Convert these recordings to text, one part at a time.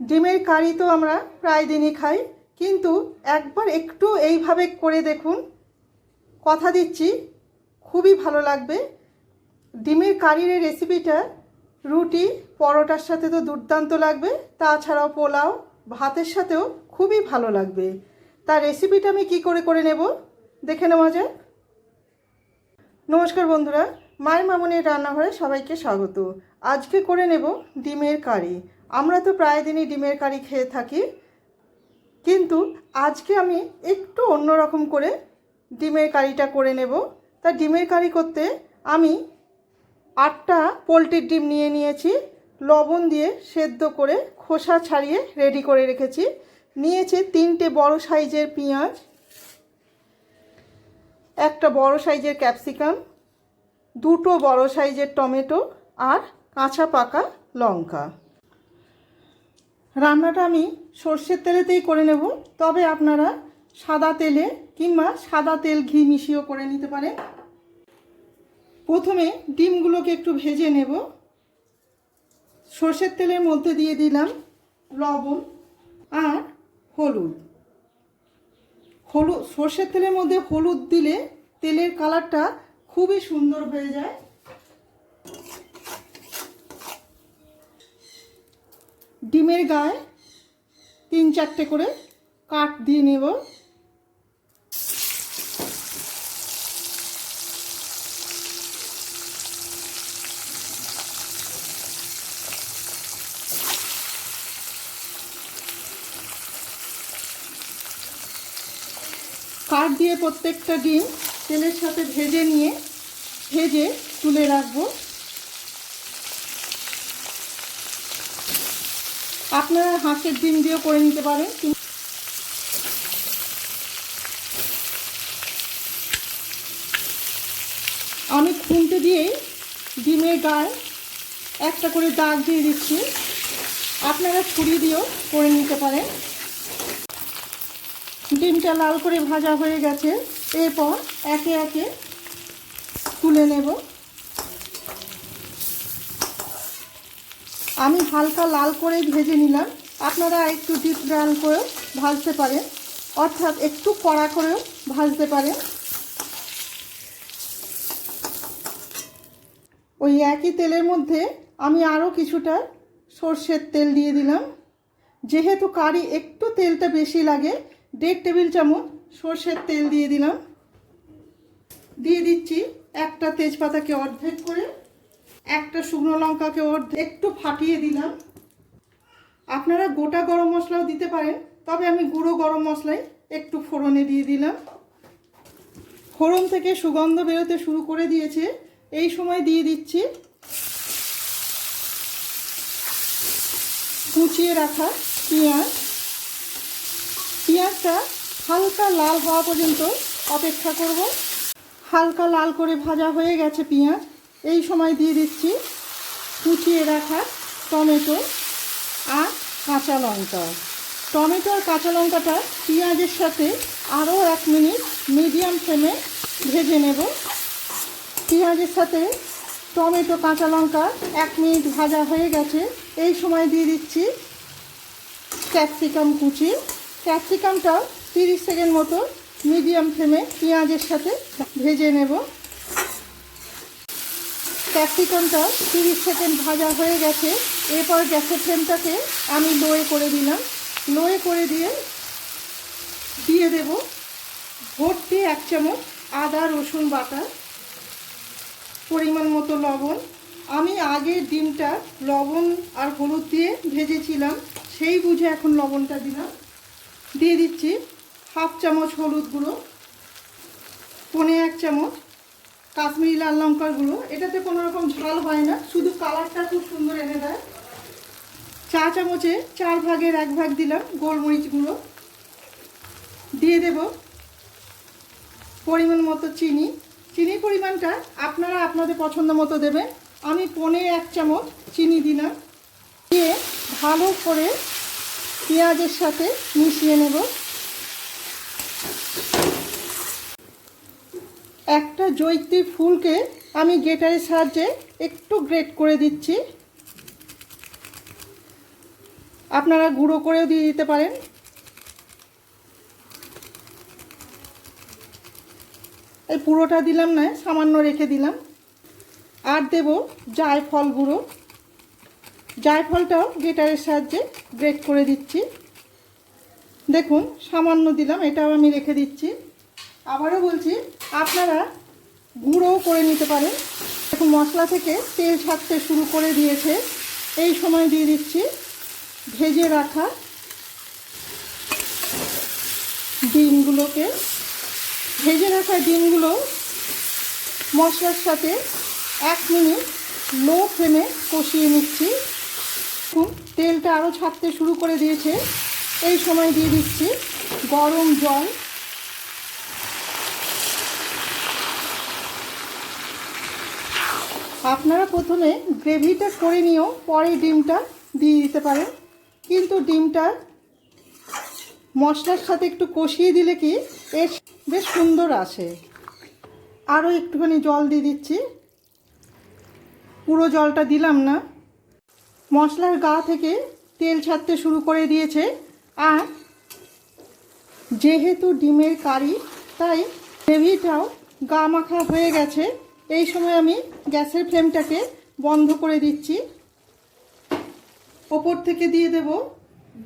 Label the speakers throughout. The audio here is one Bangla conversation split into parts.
Speaker 1: ডিমের কারি তো আমরা প্রায় দিনই খাই, কিন্তু একবার একটু এইভাবে করে দেখুন। কথা দিচ্ছি, খুবই ভালো লাগবে। ডিমের কারির এই রেসিপিটা রুটি, পরোটার সাথে তো দুর্দান্ত লাগবে, তাছাড়াও পোলাও, ভাতের সাথেও খুবই ভালো লাগবে। তার রেসিপিটা আমি কি করে করে নেব? দেখে নেওয়া যাক। নমস্কার বন্ধুরা, মায়ের মামনের রান্নাঘরে সবাইকে স্বাগত। আজকে করে নেব ডিমের কারি। আমরা তো প্রায় দিনই ডিমের কারি খেয়ে থাকি, কিন্তু আজকে আমি একটু অন্যরকম করে ডিমের কারিটা করে নেব। তা ডিমের কারি করতে আমি আটটা পোলট্রির ডিম নিয়ে নিয়েছি, লবণ দিয়ে সেদ্ধ করে খোসা ছাড়িয়ে রেডি করে রেখেছি। নিয়েছি তিনটে বড় সাইজের পেঁয়াজ, একটা বড় সাইজের ক্যাপসিকাম, দুটো বড় সাইজের টমেটো আর কাঁচা পাকা লঙ্কা। রান্নাটা আমি সর্ষের তেলেতেই করে নেব। তবে আপনারা সাদা তেলে কিংবা সাদা তেল ঘি মিশিয়েও করে নিতে পারেন। প্রথমে ডিমগুলোকে একটু ভেজে নেব। সর্ষের তেলের মধ্যে দিয়ে দিলাম লবণ আর হলুদ। হলুদ সর্ষের তেলের মধ্যে হলুদ দিলে তেলের কালারটা খুবই সুন্দর হয়ে যায়। ডিমের গায়ে তিন চারটে করে কাট দিয়ে নেব। কাঠ দিয়ে প্রত্যেকটা ডিম তেলের সাথে ভেজে নিয়ে, ভেজে তুলে রাখব। আপনারা হাঁসের ডিম দিয়েও করে নিতে পারেন আমি খুনতে দিয়েই ডিমের গায়ে একটা করে দাগ দিয়ে দিচ্ছি। আপনারা ছুরি দিয়েও করে নিতে পারেন। ডিমটা লাল করে ভাজা হয়ে গেছে। এরপর একে একে তুলে নেব। আমি হালকা লাল করে ভেজে নিলাম। আপনারা একটু ডিপ লাল করেও ভাজতে পারেন। অর্থাৎ একটু কড়া করেও ভাজতে পারেন। ওই একই তেলের মধ্যে আমি আরও কিছুটা সর্ষের তেল দিয়ে দিলাম। যেহেতু কারি একটু তেলটা বেশি লাগে, দেড় টেবিল চামচ সর্ষের তেল দিয়ে দিলাম। দিয়ে দিচ্ছি একটা তেজপাতাকে অর্ধেক করে একটা শুকনো লঙ্কাকে অর্ধেক একটু ফাটিয়ে দিলাম। আপনারা গোটা গরম মশলাও দিতে পারেন, তবে আমি গুঁড়ো গরম মশলাই একটু ফোড়নে দিয়ে দিলাম। ফোড়ন থেকে সুগন্ধ বেরোতে শুরু করে দিয়েছে। এই সময় দিয়ে দিচ্ছি কুচিয়ে রাখা পেঁয়াজ। পেঁয়াজটা হালকা লাল হওয়া পর্যন্ত অপেক্ষা করব। হালকা লাল করে ভাজা হয়ে গেছে পেঁয়াজ। এই সময় দিয়ে দিচ্ছি কুচিয়ে রাখা টমেটো আর কাঁচা লঙ্কা। টমেটো আর কাঁচা লঙ্কাটা পেঁয়াজের সাথে আরও এক মিনিট মিডিয়াম ফ্লেমে ভেজে নেব। পেঁয়াজের সাথে টমেটো, কাঁচা লঙ্কা এক মিনিট ভাজা হয়ে গেছে। এই সময় দিয়ে দিচ্ছি ক্যাপসিকাম কুচি। ক্যাপসিকামটা তিরিশ সেকেন্ড মতো মিডিয়াম ফ্লেমে পেঁয়াজের সাথে ভেজে নেব। ক্যাপসিকামটা তিরিশ সেকেন্ড ভাজা হয়ে গেছে। এরপর গ্যাসের ফ্লেমটাকে আমি লোয়ে করে দিলাম। লোয়ে করে দিয়ে দিয়ে দেব ভর্তি এক চামচ আদা, রসুন বাটা, পরিমাণ মতো লবণ। আমি আগে ডিমটা লবণ আর হলুদ দিয়ে ভেজেছিলাম, সেই বুঝে এখন লবণটা দিলাম। দিয়ে দিচ্ছি হাফ চামচ হলুদ গুঁড়ো, পনে এক চামচ কাশ্মীরি লাল লঙ্কার গুঁড়ো এটাতে কোনো রকম ঝাল হয় না, শুধু কালারটা খুব সুন্দর এনে দেয়। চা চামচে চার ভাগের এক ভাগ দিলাম গোলমরিচ গুঁড়ো। দিয়ে দেব পরিমাণ মতো চিনি। চিনির পরিমাণটা আপনারা আপনাদের পছন্দ মতো দেবেন। আমি পনে এক চামচ চিনি দিলাম। দিয়ে ভালো করে পেঁয়াজের সাথে মিশিয়ে নেব। একটা জৈত্রী ফুলকে আমি গেটারের সাহায্যে একটু গ্রেট করে দিচ্ছি। আপনারা গুঁড়ো করেও দিয়ে দিতে পারেন। এই পুরোটা দিলাম না, সামান্য রেখে দিলাম। আর দেব জায়ফল গুঁড়ো। জায়ফলটাও গেটারের সাহায্যে গ্রেট করে দিচ্ছি। দেখুন, সামান্য দিলাম, এটাও আমি রেখে দিচ্ছি। আবারও বলছি, আপনারা গুঁড়োও করে নিতে পারেন। দেখুন, মশলা থেকে তেল ছাড়তে শুরু করে দিয়েছে। এই সময় দিয়ে দিচ্ছি ভেজে রাখা ডিমগুলোকে। ভেজে রাখা ডিমগুলো মশলার সাথে এক মিনিট লো ফ্লেমে কষিয়ে নিচ্ছি। তেলটা আরও ছাড়তে শুরু করে দিয়েছে। এই সময় দিয়ে দিচ্ছি গরম জল। আপনারা প্রথমে গ্রেভিটা করে নিয়েও পরে ডিমটা দিয়ে দিতে পারেন। কিন্তু ডিমটা মশলার সাথে একটু কষিয়ে দিলে কি এর বেশ সুন্দর আসে। আরও একটুখানি জল দিয়ে দিচ্ছি। পুরো জলটা দিলাম না। মশলার গা থেকে তেল ছাড়তে শুরু করে দিয়েছে। আর যেহেতু ডিমের কারি, তাই গ্রেভিটাও গা মাখা হয়ে গেছে। এই সময় আমি গ্যাসের ফ্লেমটাকে বন্ধ করে দিচ্ছি। ওপর থেকে দিয়ে দেব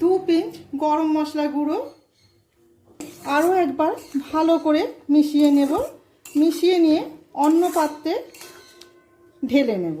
Speaker 1: দু পিঞ্চ গরম মশলা গুঁড়ো। আরও একবার ভালো করে মিশিয়ে নেব। মিশিয়ে নিয়ে অন্য পাত্রে ঢেলে নেব।